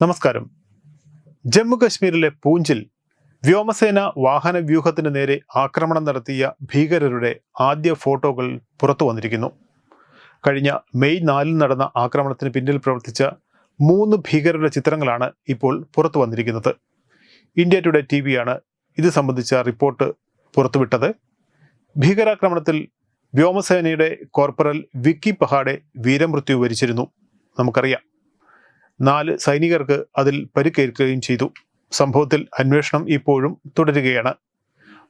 നമസ്കാരം. ജമ്മു കശ്മീരിലെ പൂഞ്ചിൽ വ്യോമസേന വാഹന വ്യൂഹത്തിന് നേരെ ആക്രമണം നടത്തിയ ഭീകരരുടെ ആദ്യ ഫോട്ടോകൾ പുറത്തു വന്നിരിക്കുന്നു. കഴിഞ്ഞ മെയ് നാലിൽ നടന്ന ആക്രമണത്തിന് പിന്നിൽ പ്രവർത്തിച്ച മൂന്ന് ഭീകരരുടെ ചിത്രങ്ങളാണ് ഇപ്പോൾ പുറത്തു വന്നിരിക്കുന്നത്. ഇന്ത്യ ടുഡേ ടി വിയാണ് ഇത് സംബന്ധിച്ച റിപ്പോർട്ട് പുറത്തുവിട്ടത്. ഭീകരാക്രമണത്തിൽ വ്യോമസേനയുടെ കോർപ്പറൽ വിക്കി പഹാഡെ വീരമൃത്യു വരിച്ചിരുന്നു. നമുക്കറിയാം. നാല് സൈനികർക്ക് അതിൽ പരിക്കേൽക്കുകയും ചെയ്തു. സംഭവത്തിൽ അന്വേഷണം ഇപ്പോഴും തുടരുകയാണ്.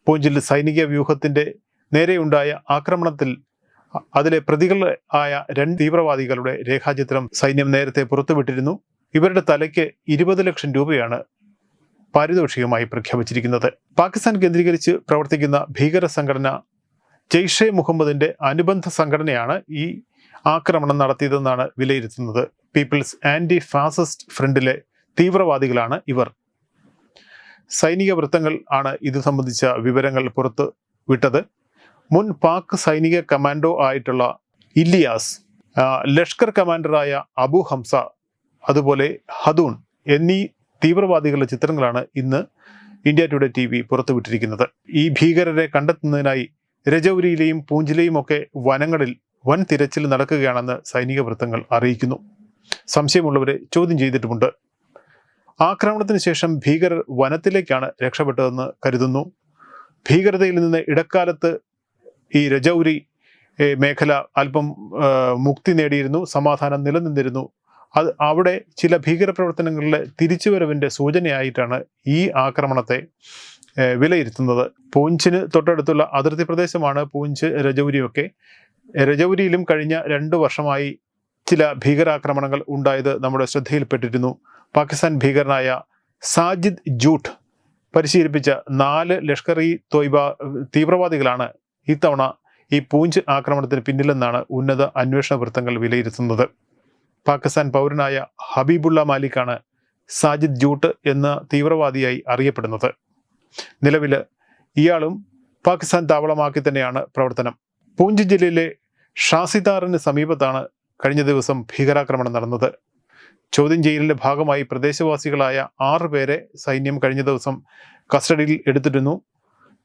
പൂഞ്ചിൽ സൈനിക വ്യൂഹത്തിന്റെ നേരെയുണ്ടായ ആക്രമണത്തിൽ അതിലെ പ്രതികൾ ആയ രണ്ട് തീവ്രവാദികളുടെ രേഖാചിത്രം സൈന്യം നേരത്തെ പുറത്തുവിട്ടിരുന്നു. ഇവരുടെ തലയ്ക്ക് ഇരുപത് ലക്ഷം രൂപയാണ് പാരിതോഷികമായി പ്രഖ്യാപിച്ചിരിക്കുന്നത്. പാകിസ്ഥാൻ കേന്ദ്രീകരിച്ച് പ്രവർത്തിക്കുന്ന ഭീകര സംഘടന ജെയ്ഷെ മുഹമ്മദിന്റെ അനുബന്ധ സംഘടനയാണ് ഈ ആക്രമണം നടത്തിയതെന്നാണ് വിലയിരുത്തുന്നത്. പീപ്പിൾസ് ആന്റി ഫാസിസ്റ്റ് ഫ്രണ്ടിലെ തീവ്രവാദികളാണ് ഇവർ. സൈനിക വൃത്തങ്ങൾ ആണ് ഇത് സംബന്ധിച്ച വിവരങ്ങൾ പുറത്ത് വിട്ടത്. മുൻ പാക് സൈനിക കമാൻഡോ ആയിട്ടുള്ള ഇല്ലിയാസ് ലഷ്കർ കമാൻഡറായ അബു ഹംസ അതുപോലെ ഹദൂൺ എന്നീ തീവ്രവാദികളുടെ ചിത്രങ്ങളാണ് ഇന്ന് ഇന്ത്യ ടുഡേ ടി വി പുറത്തുവിട്ടിരിക്കുന്നത് ഈ ഭീകരരെ കണ്ടെത്തുന്നതിനായി രജൌരിയിലെയും പൂഞ്ചിലെയും ഒക്കെ വനങ്ങളിൽ വൻ തിരച്ചിൽ നടക്കുകയാണെന്ന് സൈനിക വൃത്തങ്ങൾ അറിയിക്കുന്നു. സംശയമുള്ളവരെ ചോദ്യം ചെയ്തിട്ടുമുണ്ട്. ആക്രമണത്തിന് ശേഷം ഭീകരർ വനത്തിലേക്കാണ് രക്ഷപ്പെട്ടതെന്ന് കരുതുന്നു. ഭീകരതയിൽ നിന്ന് ഇടക്കാലത്ത് ഈ രജൌരി മേഖല അല്പം മുക്തി നേടിയിരുന്നു സമാധാനം നിലനിന്നിരുന്നു. അത് അവിടെ ചില ഭീകരപ്രവർത്തനങ്ങളിലെ തിരിച്ചുവരവിന്റെ സൂചനയായിട്ടാണ് ഈ ആക്രമണത്തെ വിലയിരുത്തുന്നത്. പൂഞ്ചിന് തൊട്ടടുത്തുള്ള അതിർത്തി പ്രദേശമാണ് പൂഞ്ച് രജൌരിയൊക്കെ. രജൌരിയിലും കഴിഞ്ഞ രണ്ടു വർഷമായി ചില ഭീകരാക്രമണങ്ങൾ ഉണ്ടായത് നമ്മുടെ ശ്രദ്ധയിൽപ്പെട്ടിരുന്നു. പാകിസ്ഥാൻ ഭീകരനായ സാജിദ് ജൂട്ട് പരിശീലിപ്പിച്ച നാല് ലഷ്കർ ഇ തൊയ്ബ തീവ്രവാദികളാണ് ഇത്തവണ ഈ പൂഞ്ച് ആക്രമണത്തിന് പിന്നിലെന്നാണ് ഉന്നത അന്വേഷണ വൃത്തങ്ങൾ വിലയിരുത്തുന്നത്. പാകിസ്ഥാൻ പൗരനായ ഹബീബുള്ള മാലിക്കാണ് സാജിദ് ജൂട്ട് എന്ന തീവ്രവാദിയായി അറിയപ്പെടുന്നത്. നിലവിൽ ഇയാളും പാകിസ്ഥാൻ താവളമാക്കി തന്നെയാണ് പ്രവർത്തനം. പൂഞ്ച് ജില്ലയിലെ ഷാസിദാറിന് സമീപത്താണ് കഴിഞ്ഞ ദിവസം ഭീകരാക്രമണം നടന്നത്. ചോദ്യം ചെയ്യലിന്റെ ഭാഗമായി പ്രദേശവാസികളായ ആറ് പേരെ സൈന്യം കഴിഞ്ഞ ദിവസം കസ്റ്റഡിയിൽ എടുത്തിരുന്നു.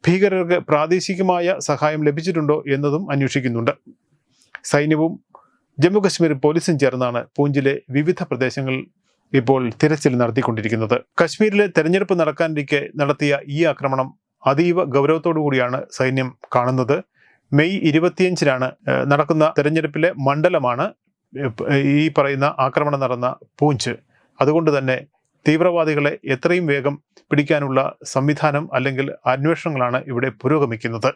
ഭീകരർക്ക് പ്രാദേശികമായ സഹായം ലഭിച്ചിട്ടുണ്ടോ എന്നതും അന്വേഷിക്കുന്നുണ്ട്. സൈന്യവും ജമ്മുകശ്മീർ പോലീസും ചേർന്നാണ് പൂഞ്ചിലെ വിവിധ പ്രദേശങ്ങളിൽ ഇപ്പോൾ തിരച്ചിൽ നടത്തിക്കൊണ്ടിരിക്കുന്നത്. കശ്മീരിലെ തെരഞ്ഞെടുപ്പ് നടക്കാനിരിക്കെ നടത്തിയ ഈ ആക്രമണം അതീവ ഗൗരവത്തോടു കൂടിയാണ് സൈന്യം കാണുന്നത്. മെയ് ഇരുപത്തിയഞ്ചിനാണ് നടക്കുന്ന തെരഞ്ഞെടുപ്പിലെ മണ്ഡലമാണ് ഈ പറയുന്ന ആക്രമണം നടന്ന പൂഞ്ച്. അതുകൊണ്ട് തന്നെ തീവ്രവാദികളെ എത്രയും വേഗം പിടിക്കാനുള്ള സംവിധാനം അല്ലെങ്കിൽ അന്വേഷണങ്ങളാണ് ഇവിടെ പുരോഗമിക്കുന്നത്.